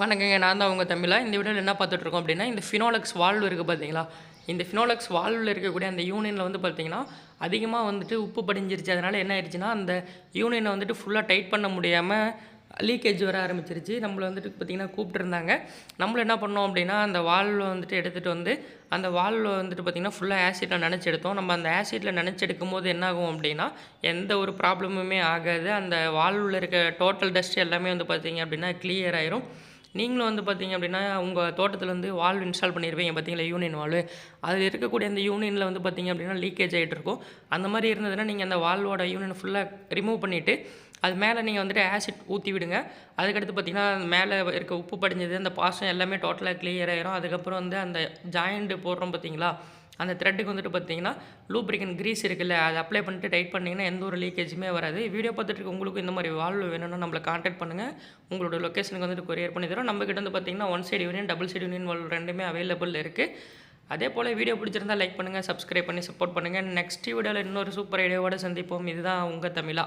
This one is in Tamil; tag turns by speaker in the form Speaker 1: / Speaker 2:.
Speaker 1: வணக்கங்க நான் தான் உங்கள் தமிழா. இந்த வீடியோவில் என்ன பார்த்துட்ருக்கோம் அப்படின்னா இந்த ஃபினோலக்ஸ் வால்வு இருக்குது பார்த்தீங்களா இந்த ஃபினோலக்ஸ் வால்வில் இருக்கக்கூடிய அந்த யூனியனில் வந்து பார்த்தீங்கன்னா அதிகமாக வந்துட்டு உப்பு படிஞ்சிருச்சு. அதனால் என்ன ஆயிடுச்சுன்னா அந்த யூனியனை வந்துட்டு ஃபுல்லாக டைட் பண்ண முடியாமல் லீக்கேஜ் வர ஆரம்பிச்சிருச்சு. நம்மளை வந்துட்டு பார்த்திங்கன்னா கூப்பிட்டுருந்தாங்க நம்மளும் என்ன பண்ணோம் அப்படின்னா அந்த வால்வில் வந்துட்டு எடுத்துகிட்டு வந்து அந்த வால்வில் வந்துட்டு பார்த்திங்கன்னா ஃபுல்லாக ஆசிட்டில் நினச்சி எடுத்தோம். நம்ம அந்த ஆசிட்டில் நினச்சி எடுக்கும் போது என்னாகும் அப்படின்னா எந்த ஒரு ப்ராப்ளமுமே ஆகாது. அந்த வால்வில் இருக்க டோட்டல் டஸ்ட் எல்லாமே வந்து பார்த்திங்க அப்படின்னா கிளியர் ஆயிரும். நீங்களும் வந்து பார்த்தீங்க அப்படின்னா உங்கள் தோட்டத்தில் வந்து வால்வ் இன்ஸ்டால் பண்ணியிருப்பீங்க பார்த்தீங்களா? Union valve. அதில் இருக்கக்கூடிய அந்த யூனியனில் வந்து பார்த்தீங்க அப்படின்னா லீக்கேஜ் ஆகிட்டு இருக்கும். அந்த மாதிரி இருந்ததுன்னா நீங்கள் அந்த வால்வோட யூனியன் ஃபுல்லாக ரிமூவ் பண்ணிவிட்டு அது மேலே நீங்கள் வந்துட்டு ஆசிட் ஊற்றி விடுங்க. அதுக்கடுத்து பார்த்தீங்கன்னா மேலே இருக்க உப்பு படிஞ்சது அந்த பாசம் எல்லாமே டோட்டலாக கிளியர் ஆகிரும் அதுக்கப்புறம் வந்து அந்த ஜாயிண்ட்டு போடுறோம் பார்த்தீங்களா? அந்த த்ரெட்டுக்கு வந்துட்டு பார்த்தீங்கன்னா லூப்ரிகன் கிரீஸ் இருக்குல்ல அதை அப்ளை பண்ணிட்டு டைட் பண்ணிங்கன்னா எந்த ஒரு லீக்கேஜுமே வராது. வீடியோ பார்த்துட்டு உங்களுக்கும் உங்களுக்கு இந்த மாதிரி வால்வ் வேணும்னா நம்மளை காண்டாக்ட் பண்ணுங்கள் உங்களோட லொக்கேஷனுக்கு வந்துட்டு கொரியர் பண்ணி தரோம் நம்ம கிட்ட வந்து பார்த்தீங்கன்னா one side union double side union valve ரெண்டுமே அவைலபிள் இருக்குது அதே போல் வீடியோ பிடிச்சிருந்தா லைக் பண்ணுங்கள் சப்ஸ்கிரைப் பண்ணி சப்போர்ட் பண்ணுங்கள் நெக்ஸ்ட் வீடியோவில் இன்னொரு சூப்பர் ஐடியாவோட சந்திப்போம். இதுதான் உங்கள் தமிழா.